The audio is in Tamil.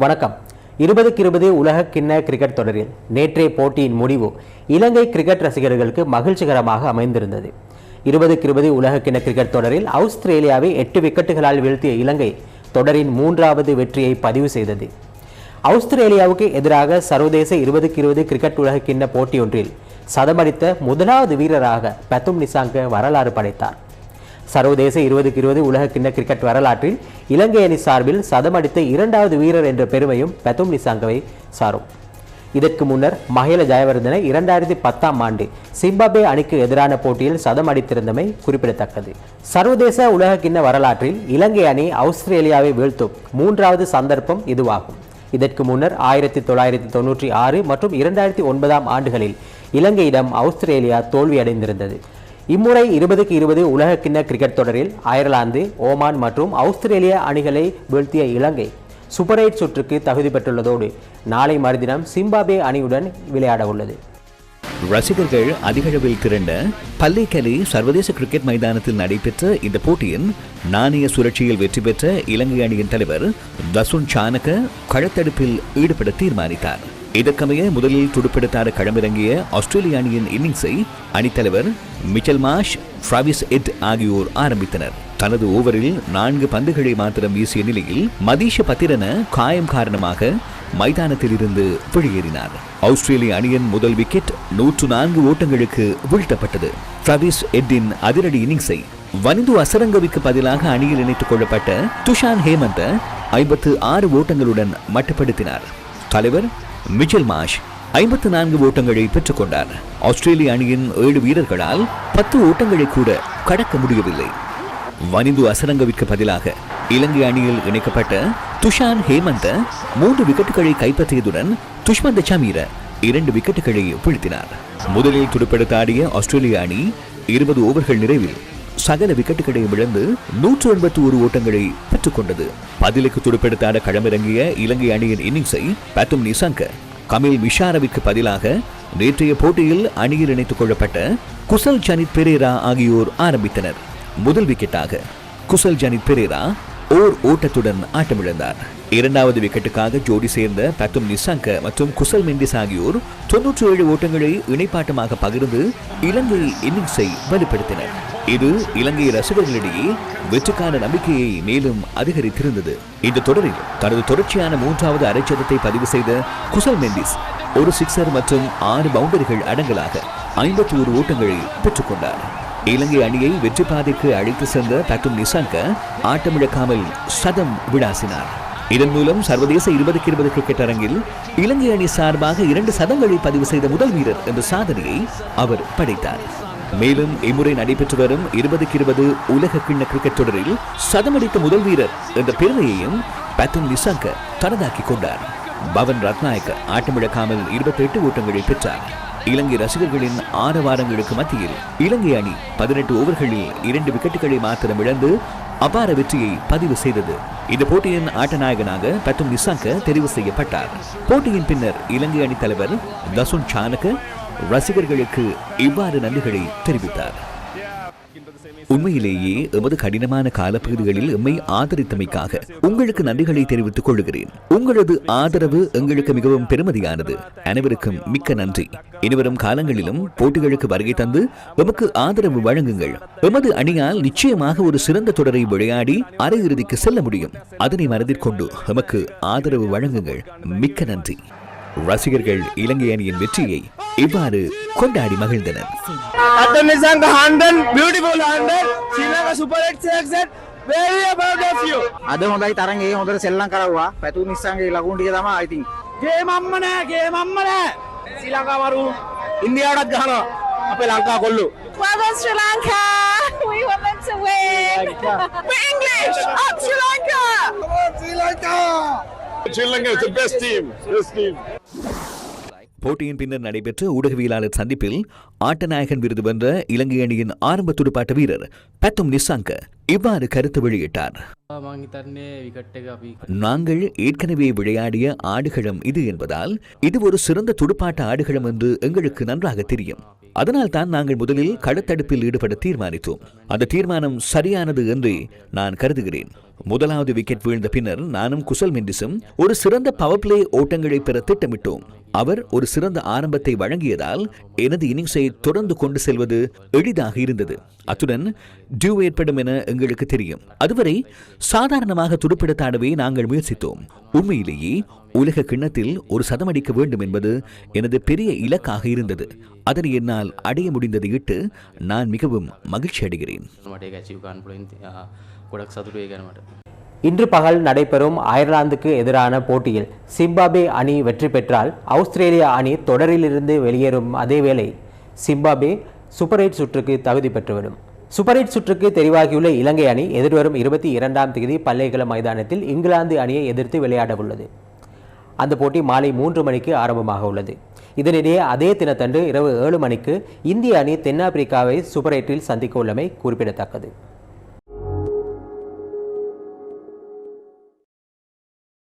வணக்கம். இருபதுக்கு இருபது உலக கிண்ண கிரிக்கெட் தொடரில் நேற்றைய போட்டியின் முடிவு இலங்கை கிரிக்கெட் ரசிகர்களுக்கு மகிழ்ச்சிகரமாக அமைந்திருந்தது. இருபதுக்கு இருபது உலக கிண்ண கிரிக்கெட் தொடரில் ஆஸ்திரேலியாவை எட்டு விக்கெட்டுகளால் வீழ்த்திய இலங்கை தொடரின் மூன்றாவது வெற்றியை பதிவு செய்தது. ஆஸ்திரேலியாவுக்கு எதிராக சர்வதேச இருபதுக்கு இருபது கிரிக்கெட் உலக கிண்ண போட்டியொன்றில் சதமடித்த முதலாவது வீரராக பத்தும் நிசாங்க வரலாறு படைத்தார். சர்வதேச இருபதுக்கு இருபது உலக கிண்ண கிரிக்கெட் வரலாற்றில் இலங்கை அணி சார்பில் சதமடித்த இரண்டாவது வீரர் என்ற பெருமையும் பெத்தும் நிசாங்கவை சாரும். இதற்கு முன்னர் மஹேல ஜெயவர்தன இரண்டாயிரத்தி பத்தாம் ஆண்டு சிம்பாப்வே அணிக்கு எதிரான போட்டியில் சதம் அடித்திருந்தமை குறிப்பிடத்தக்கது. சர்வதேச உலக கிண்ண வரலாற்றில் இலங்கை அணி ஆஸ்திரேலியாவை வீழ்த்தும் மூன்றாவது சந்தர்ப்பம் இதுவாகும். இதற்கு முன்னர் ஆயிரத்தி தொள்ளாயிரத்தி தொண்ணூற்றி ஆறு மற்றும் இரண்டாயிரத்தி ஒன்பதாம் ஆண்டுகளில் இலங்கையிடம் ஆஸ்திரேலியா தோல்வியடைந்திருந்தது. இம்முறை இருபதுக்கு இருபது உலக கிண்ண கிரிக்கெட் தொடரில் அயர்லாந்து ஓமான் மற்றும் ஆஸ்திரேலிய அணிகளை வீழ்த்திய இலங்கை சூப்பர் எயிட் சுற்றுக்கு தகுதி பெற்றுள்ளதோடு நாளை மறுதினம் சிம்பாப்வே அணியுடன் விளையாட உள்ளது. ரசிகர்கள் அதிகளவில் திரண்ட பல்லேக்கலி சர்வதேச கிரிக்கெட் மைதானத்தில் நடைபெற்ற இந்த போட்டியின் நாணய சுழற்சியில் வெற்றி பெற்ற இலங்கை அணியின் தலைவர் தசுன் சானக களத்தடுப்பில் ஈடுபட தீர்மானித்தார். இதற்கமைய முதலில் துடுப்பெடுத்தாட களமிறங்கிய ஆஸ்திரேலிய அணியின் இன்னிங்ஸை அணித்தலைவர் மிச்சல் மாஷ் டிராவிஸ் எட் ஆகியோர் ஆரம்பித்தனர். தனது ஓவரில் நான்கு பந்துகளை மாத்திரம் வீசிய நிலையில் மதீஷ பத்திரன காயம் காரணமாக மைதானத்தில் இருந்து வெளியேறினார். ஆஸ்திரேலிய அணியின் முதல் விக்கெட் நூற்று நான்கு ஓட்டங்களுக்கு வீழ்த்தப்பட்டது. டிராவிஸ் எட்டின் அதிரடி இன்னிங்ஸை வனிந்து அசரங்கவிக்கு பதிலாக அணியில் இணைத்துக் கொள்ளப்பட்ட துஷான் ஹேமந்த ஐம்பத்து ஆறு ஓட்டங்களுடன் மட்டுப்படுத்தினார். தலைவர் மிச்சல் மாஷ் ஐம்பத்து நான்கு ஓட்டங்களை பெற்றுக் கொண்டார் ஆஸ்திரேலிய அணியின் ஏழு வீரர்களால் பத்து ஓட்டங்களை கூட கடக்க முடியவில்லை. வனிந்து அசரங்கவிற்கு பதிலாக இலங்கை அணியில் இணைக்கப்பட்ட துஷான் ஹேமந்த மூன்று விக்கெட்டுகளை கைப்பற்றியதுடன் துஷ்மந்த சமீர இரண்டு விக்கெட்டுகளை வீழ்த்தினார். முதலில் துடுப்பெடுத்தாடிய ஆஸ்திரேலிய அணி இருபது ஓவர்கள் நிறைவில் சகல விக்கெட்டுகளை இழந்து நூற்று எண்பத்தி ஒரு ஓட்டங்களை பெற்றுக்கொண்டது. பதிலுக்கு துடுப்பெடுத்தாட களமிறங்கிய இலங்கை அணியின் இன்னிங்ஸை பேத்தும் நிசாங்க கமில் மிஷாரவிற்கு பதிலாக நேற்றைய போட்டியில் அணியில் இணைத்துக் கொள்ளப்பட்ட குசல் ஜனித் பெரேரா ஆகியோர் ஆரம்பித்தனர். முதல் விக்கெட்டாக குசல் ஜனித் பெரேரா ஓர் ஓட்டத்துடன் ஆட்டமிழந்தார். இரண்டாவது விக்கெட்டுக்காக ஜோடி சேர்ந்த பத்தும் நிசாங்க மற்றும் குசல் மெண்டிஸ் ஆகியோர் தொன்னூற்றி ஏழு ஓட்டங்களை இணைப்பாட்டமாக பகிர்ந்து இலங்கை இன்னிங்ஸை வலுப்படுத்தினர். இது இலங்கை ரசிகர்களிடையே வெற்றிக்கான நம்பிக்கையை மேலும் அதிகரித்திருந்தது. இந்த தொடரில் தனது தொடர்ச்சியான மூன்றாவது அரைச்சதத்தை பதிவு செய்த குசல் மெண்டிஸ் ஒரு சிக்ஸர் மற்றும் ஆறு பவுண்டரிகள் அடங்கலாக ஐம்பத்தி ஒரு ஓட்டங்களை பெற்றுக்கொண்டார். இலங்கை அணியை வெற்றி பாதைக்கு அழைத்து சென்ற பட்டும் நிசாங்க ஆட்டமிழக்காமல் சதம் விளாசினார். இதன் மூலம் சர்வதேச இருபதுக்கு இருபது கிரிக்கெட் அரங்கில் இலங்கை அணி சார்பாக இரண்டு சதங்களை பதிவு செய்த முதல் வீரர் என்ற சாதனையை அவர் படைத்தார். மேலும் இம்முறை நடைபெற்று வரும் இருபதுக்கு இருபது உலக கிண்ண கிரிக்கெட் தொடரில் சதமடித்த முதல் வீரர் என்ற பெருமையையும் பட்டும் நிசாங்க தனதாக்கிக் கொண்டார். பவன் ரத்நாயக்க ஆட்டமிழக்காமல் இருபத்தி எட்டு ஓட்டங்களை பெற்றார். இலங்கை ரசிகர்களின் ஆரவாரங்களுக்கு மத்தியில் இலங்கை அணி பதினெட்டு ஓவர்களில் இரண்டு விக்கெட்டுகளை மாத்திரம் இழந்து அபார வெற்றியை பதிவு செய்தது. இந்த போட்டியின் ஆட்டநாயகனாக பத்தும் நிசாங்க தெரிவு செய்யப்பட்டார். போட்டியின் பின்னர் இலங்கை அணி தலைவர் தசுன் சானக ரசிகர்களுக்கு இவ்வாறு நன்றிகளை தெரிவித்தார். உண்மையிலேயே எமது கடினமான காலப்பகுதிகளில் எம்மை ஆதரித்தமைக்காக உங்களுக்கு நன்றிகளை தெரிவித்துக் கொள்கிறேன். உங்களது ஆதரவு எங்களுக்கு மிகவும் பெருமதியானது. அனைவருக்கும் மிக்க நன்றி. இனிவரும் காலங்களிலும் போட்டிகளுக்கு வருகை தந்து எமக்கு ஆதரவு வழங்குங்கள். எமது அணியால் நிச்சயமாக ஒரு சிறந்த தொடரை விளையாடி அரையிறுதிக்கு செல்ல முடியும். அதனை மனதிற்கொண்டு எமக்கு ஆதரவு வழங்குங்கள். மிக்க நன்றி. ரசிகர்கள் இலங்கை அணியின் வெற்றியை இவ்வாறு கொண்டாடி மகிழ்ந்தனர் Atom Nisanga 100, beautiful 100, Sri Lanka Super 8 selection, very proud of you. අද හොඳයි තරගේ හොඳට සෙල්ලම් කරවා පැතු නිසාගේ ලකුණු ටික තමයි I think ගේම අම්ම නෑ, ගේම අම්ම නෑ. ශ්‍රී ලංකාවරු ඉන්දියාවටත් ගහනවා අපේ ලංකා කොල්ලෝ. Well done, Sri Lanka! We want them to win! We're English! Up Sri Lanka! Sri Lanka! Sri is the best team. Best team. போட்டியின் பின்னர் நடைபெற்ற ஊடகவியலாளர் சந்திப்பில் ஆட்டநாயகன் விருது வென்ற இலங்கை அணியின் ஆரம்ப துடுப்பாட்ட வீரர் பத்தும் நிசாங்க இவ்வாறு கருத்து வெளியிட்டார் நாங்கள் ஏற்கனவே விளையாடிய ஆடுகளம் இது என்பதால் இது ஒரு சிறந்த துடுப்பாட்ட ஆடுகளம் என்று எங்களுக்கு நன்றாக தெரியும் அதனால் தான் நாங்கள் முதலில் களத்தடுப்பில் ஈடுபட தீர்மானித்தோம் அந்த தீர்மானம் சரியானது என்று நான் கருதுகிறேன் முதலாவது விக்கெட் வீழ்ந்த பின்னர் நானும் குசல் மெண்டிஸும் ஒரு சிறந்த பவர் பிளே ஓட்டங்களை பெற திட்டமிட்டோம். அவர் ஒரு சிறந்த ஆரம்பத்தை வழங்கியதால் எனது இன்னிங்ஸை தொடர்ந்து கொண்டு செல்வது எளிதாக இருந்தது. அத்துடன் டியூ ஏற்படும் என எங்களுக்கு தெரியும். அதுவரை சாதாரணமாக துடுப்பிடத்தாடவே நாங்கள் முயற்சித்தோம். உண்மையிலேயே உலக கிண்ணத்தில் ஒரு சதம் அடிக்க வேண்டும் என்பது எனது பெரிய இலக்காக இருந்தது. அதனை என்னால் அடைய முடிந்ததை இட்டு நான் மிகவும் மகிழ்ச்சி அடைகிறேன். මට ඒක ඇචිව ගන්න පුළුවන් ඉතින්, ආ, ගොඩක් සතුටුයි ගැන මට இன்று பகல் நடைபெறும் அயர்லாந்துக்கு எதிரான போட்டியில் சிம்பாபே அணி வெற்றி பெற்றால் ஆஸ்திரேலியா அணி தொடரிலிருந்து வெளியேறும் அதேவேளை சிம்பாபே சூப்பர் எயிட் சுற்றுக்கு தகுதி பெற்றுவிடும் சூப்பர் எயிட் சுற்றுக்கு தெரிவாகியுள்ள இலங்கை அணி எதிர்வரும் இருபத்தி இரண்டாம் தேதி பல்லைக்கல மைதானத்தில் இங்கிலாந்து அணியை எதிர்த்து விளையாட உள்ளது அந்த போட்டி மாலை மூன்று மணிக்கு ஆரம்பமாக உள்ளது இதனிடையே அதே தினத்தன்று இரவு ஏழு மணிக்கு இந்திய அணி தென்னாப்பிரிக்காவை சூப்பர் எயிட்டில் சந்திக்க உள்ளமை குறிப்பிடத்தக்கது